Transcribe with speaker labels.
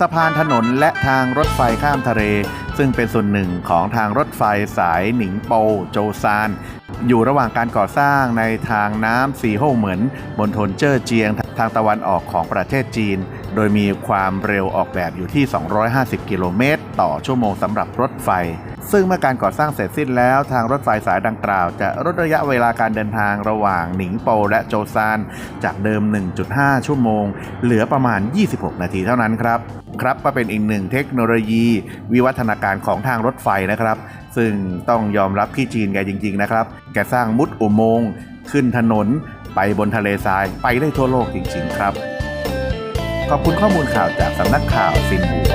Speaker 1: สะพานถนนและทางรถไฟข้ามทะเล ซึ่งเป็นส่วนหนึ่งของทางรถไฟสายหนิงโปโจซาน อยู่ระหว่างการก่อสร้างในทางน้ำสีโฮเหมือนบนทนเจ้อเจียง ทางตะวันออกของประเทศจีน โดยมีความเร็วออกแบบอยู่ที่ 250 กิโลเมตร ต่อชั่วโมงสำหรับรถไฟ ซึ่งเมื่อการก่อสร้างเสร็จสิ้นแล้ว ทางรถไฟสายดังกล่าว จะลดระยะเวลาการเดินทางระหว่างหนิงโปและโจซาน จากเดิม 1.5 ชั่วโมง เหลือประมาณ 26 นาทีเท่านั้นครับครับก็เป็นอีกหนึ่งเทคโนโลยี วิวัฒนาการของทางรถไฟนะครับ ซึ่งต้องยอมรับพี่จีนแกจริง ๆ นะครับ แกสร้างมุดอุโมงค์ขึ้นถนน ไปบนทะเลทรายไปได้ทั่วโลกจริง ๆ ครับ ขอบคุณข้อมูลข่าวจากสำนักข่าวซินหัว